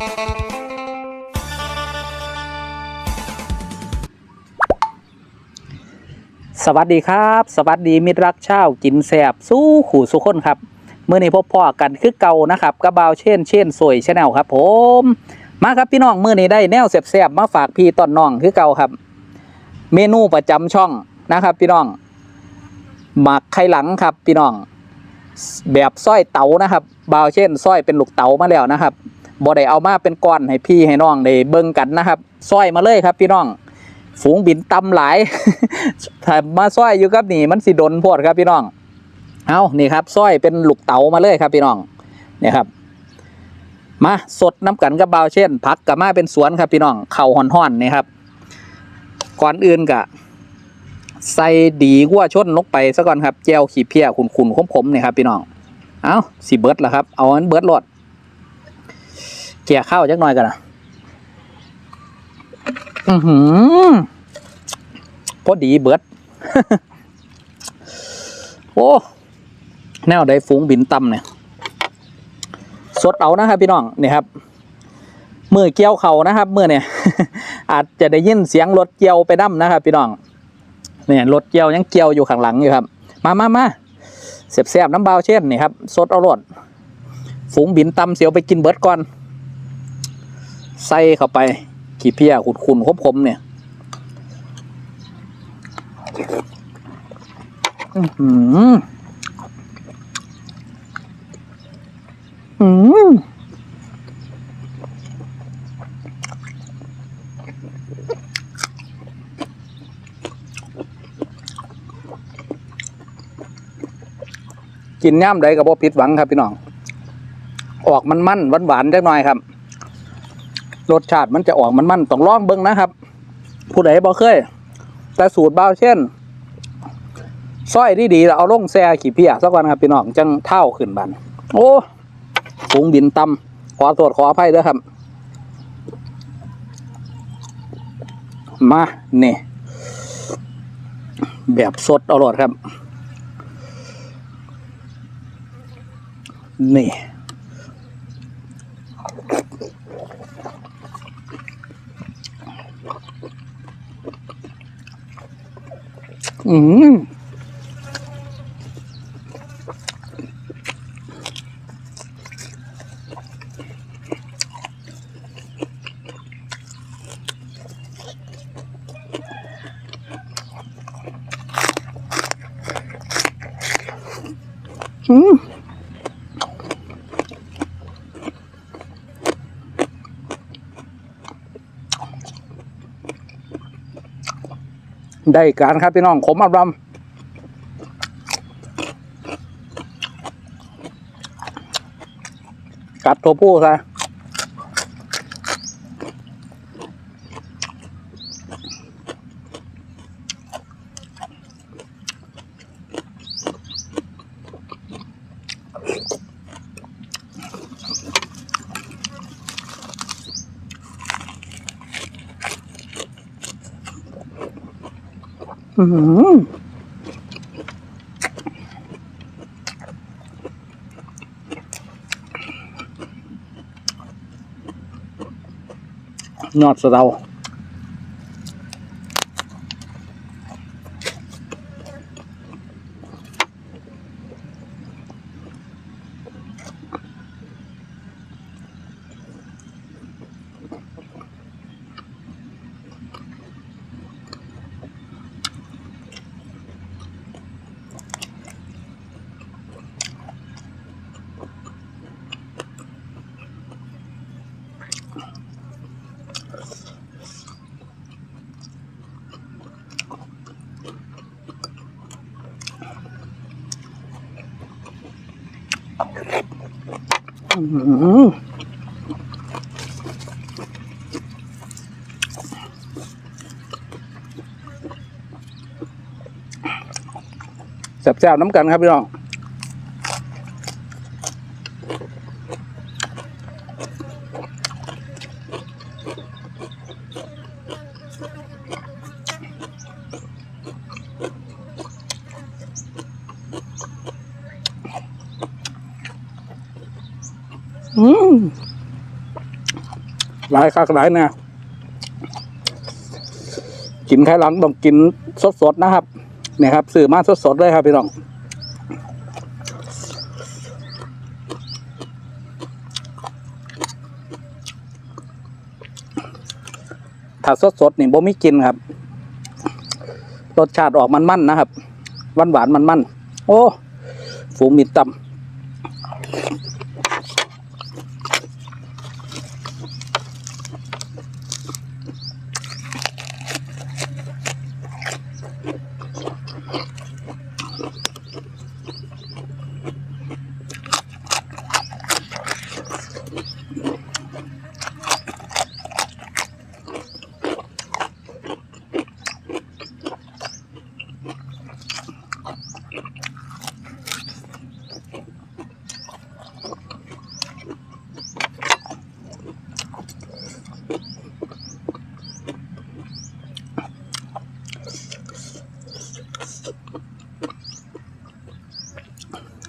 สวัสดีครับ สวัสดีมิตรรักเช่าวกินแสบสู้ขู่สุขคนครับเมื่อนี้พบพ่อกันคือเก่านะครับกระบาวเช่นเช่นสวยชาแนลครับ ผม มาครับพี่น้องเมื่อนี้ได้แนวแสบๆมาฝากพี่ต้นน้องคือเก่าครับ เมนูประจำช่องนะครับ พี่น้องหมักไข่หลังครับพี่น้อง แบบสร้อยเต๋านะครับบาวเช่นสร้อยเป็นลูกเต๋ามาแล้วนะครับ บ่ได้เอามาเป็นก้อนให้พี่ให้น้องได้เบิ่งกันนะครับสร้อยมาเลยครับพี่น้อง ฝูงบินตำหลายถ้ามาสร้อยอยู่กับนี่มันสิดนโพดครับพี่น้อง เอานี่ครับสร้อยเป็นลูกเต๋ามาเลยครับพี่น้องเนี่ยครับ มาสดน้ำกันกับบาเช่นผักกับมาเป็นสวนครับพี่น้องเข่าห่อนๆนี่ครับ ก่อนอื่นกะใส่ดีกัวชนลงไปซะก่อนครับแจวขี้เพี้ยขุนๆขมๆนี่ยครับพี่น้อง เอาสิเบิร์ดละครับ เอาอันเบิร์ดรด เกี่ยข้าวจักหน่อยกันนะอือหือพอดีเบิร์ดโอ้ แนวใดฝูงบินต่ำเนี่ย สดเอานะครับพี่น้องนี่ครับมือเกี่ยวเขานะครับมือเนี่ย อาจจะได้ยินเสียงรถเกี่ยวไปน้ำนะครับ พี่น้องเนี่ยรถเกี่ยวยังเกี่ยวอยู่ข้างหลังอยู่ครับ มามามาเสียบเสียบๆน้ำเบาเช่นนี่ครับสดเอารถฝูงบินตำเสียวไปกินเบิร์ดก่อน ใส่เข้าไปขี้เพี้ยขุดขุนคบคมเนี่ยอื้อหืออืมกินย่ำใดกับบ่ผิดหวังครับพี่น้อง ออกมันมันหวานหวานจักหน่อยครับ รสชาติมันจะออกมันมันต้องลองเบิ่งนะครับ ผู้ใดบ่เคย แต่สูตรเบาเช่นสร้อยดีดีๆแล้วเอาลงแซ่ขี้เพียสักวันครับพี่น้องจังเท่าขึ้นบันโอ้ฝูงบินตำขอตรวจขออภัยด้วยครับ มาเนี่แบบสดอาโลดครับ นี่ อืม ได้การครับพี่น้องขมอับรำกัดตัวผู้ซะ อือหือ แซ่บๆน้ำกันครับพี่น้อง ลายคักหลายเนี่ยกินไข่หลังต้องกินสดๆนะครับ เนี่ยครับสื่อมาสดๆเลยครับพี่น้องถ้าสดๆนี่บ่มีกินครับรสชาติออกมันๆนนะครับหวานหวานๆมันโอ้ ฝูงมิดตำ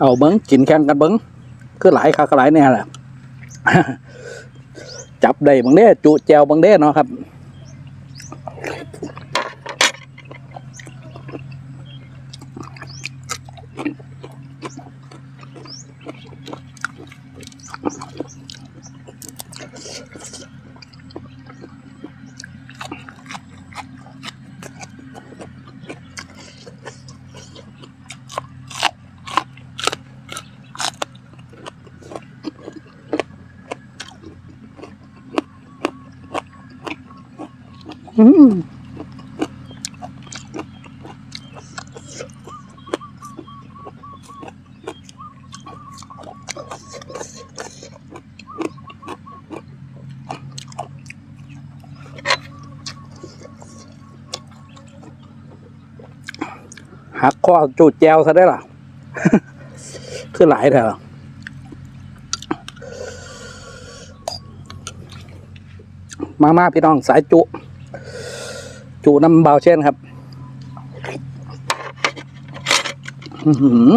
เอาเบิ้งกินแข่งกันเบิ้งคือหลายคากหลายเนี่ยแหละจับได้บางเด้จุแจวบางเด้เนาะครับ หักข้อจูดแจวซะได้ล่ะคือหลายเถอะมามาพี่น้องสายจุ จูน้ำเบาเช่นครับ อือหือ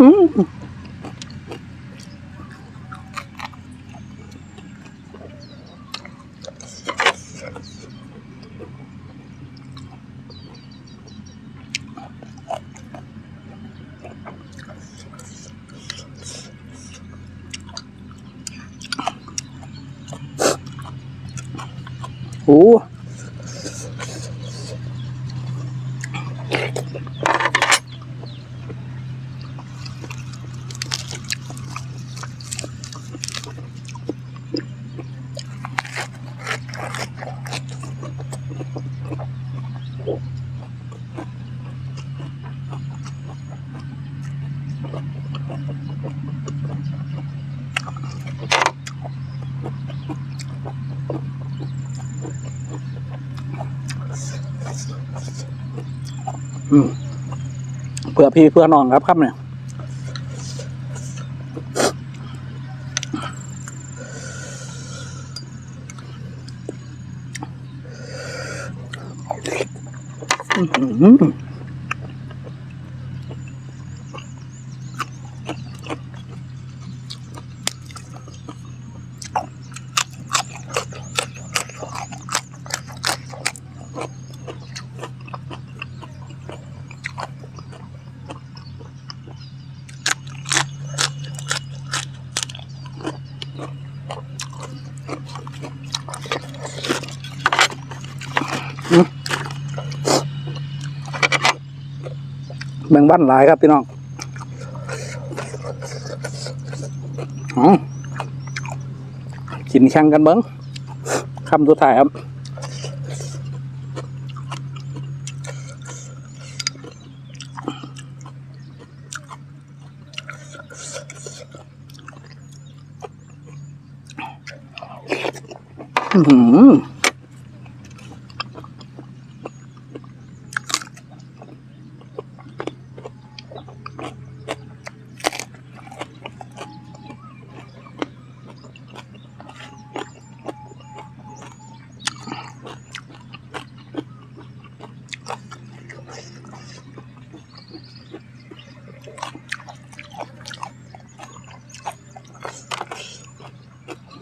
อืม เพื่อพี่เพื่อน้องครับครับเนี่ยอืม แบ่งบ้านหลายครับพี่น้องอ๋อกินแข่งกันเบิ้งคำสุดท้ายครับ 음.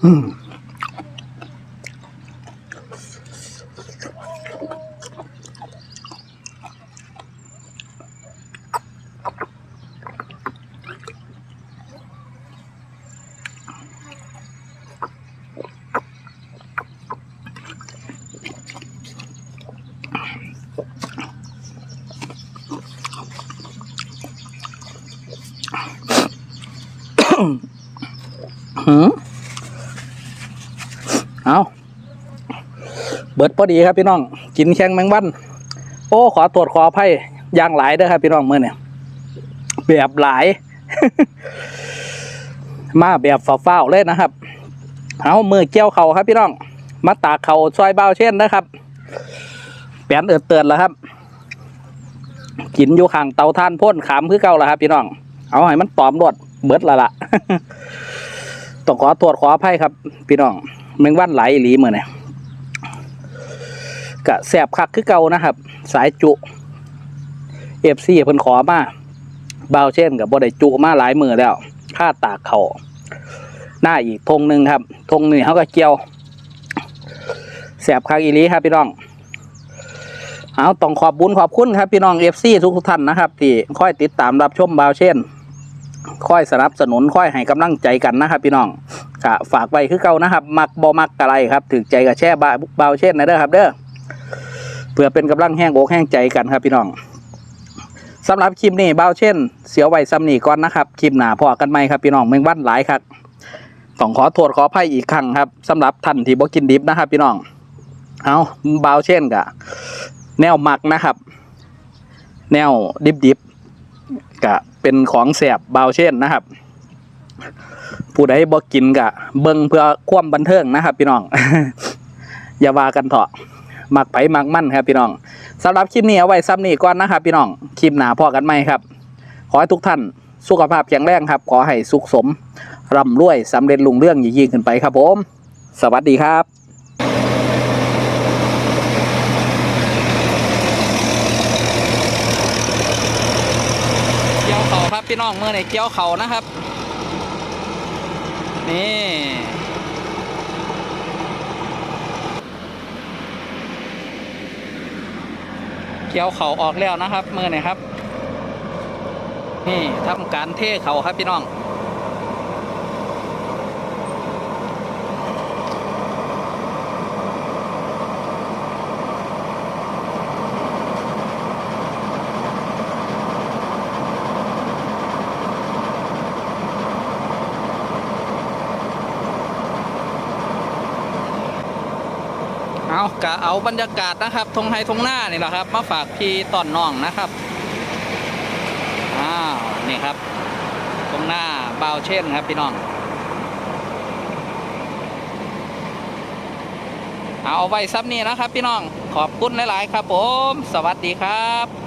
음. หืออืมเอาเบิดพอดีครับพี่น้อง กินแข้งแมงวัน โอ้ ขอตรวจขออภัยย่างหลายเด้อครับพี่น้องเมื่อเนี่ยแบบหลาย มาแบบฝ้าๆเลยนะครับ เอามือเกี่ยวเขาครับพี่น้อง มาตากเขาซอยเบาเช่นนะครับ แปนเอิดเตือนแล้วครับ กินอยู่ข้างเตาท่านพ่นขามคือเก่าแล้วครับ พี่น้อง เอาให้มันตอมรวดเบิดและละต้องขอตรวจขออภัยครับ พี่น้องแมงวันไหลายอีหมือเนี่ยกะแสบคักคือเก่านะครับ สายจุเอฟซีเพิ่นขอมาเบาเช่นกับบ่ได้จุมาหลายมือแล้วค่าตากเขาหน้าอีกธงหนึ่งครับธงหนี่งเขาก็เกี่ยวแสบคักอีลีครับพี่น้อง เอาต้องขอบบุญขอบคุณครับ พี่น้องเอฟซีทุกท่านนะครับ ที่คอยติดตามรับชมบาวเช่น ค่อยสนับสนุนค่อยให้กำลังใจกันนะครับ พี่น้องก็ฝากไว้คือเก่านะครับ มักบ่มักอะไรครับถึกใจกับแช่บาเบาเช่นนะเด้อครับ เด้อเพื่อเป็นกำลังแห้งอกแห้งใจกันครับ พี่น้องสำหรับคลิปนี้เบาเช่น เสียวไว้ซ้ำนี่ก่อนนะครับคลิปหนาพอกันไหมครับ พี่น้องเมืองบ้านหลายครับต้องขอโทษขออภัยอีกครั้งครับสำหรับท่านที่บ่กินดิบนะครับ พี่น้องเอาเบาเช่นกะ แนวมักนะครับ แนวดิบๆกะเป็นของแสบเบาเช่นนะครับ ผู้ใดบ่กินกะ เบิ่งเพื่อความบันเทิงนะครับ พี่น้อง อย่าว่ากันเถอะมักไผมักมั่นครับพี่น้องสำหรับคลิปนี้เอาไว้ซ้ำนี้ก่อนนะครับ พี่น้องคลิปหน้าพอกันไหมครับ ขอให้ทุกท่านสุขภาพแข็งแรงครับ ขอให้สุขสมร่ำรวยสำเร็จลุงเรื่องยิ่งขึ้นไปครับผม สวัสดีครับ เกี่ยวเขาครับ พี่น้องเมื่อในเกี้ยวเขานะครับ นี่เกี่ยวเขาออกแล้วนะครับเมื่อไหร่ครับ นี่ทำการเทเขาครับพี่น้อง กะเอาบรรยากาศนะครับทงไฮทงหน้านี่แหละครับ มาฝากพี่ตอนน้องนะครับอ้าวนี่ครับตรงหน้าเบาเช่นครับพี่น้อง เอาไว้ซับนี้นะครับ พี่น้องขอบคุณหลาย ๆ ครับผม สวัสดีครับ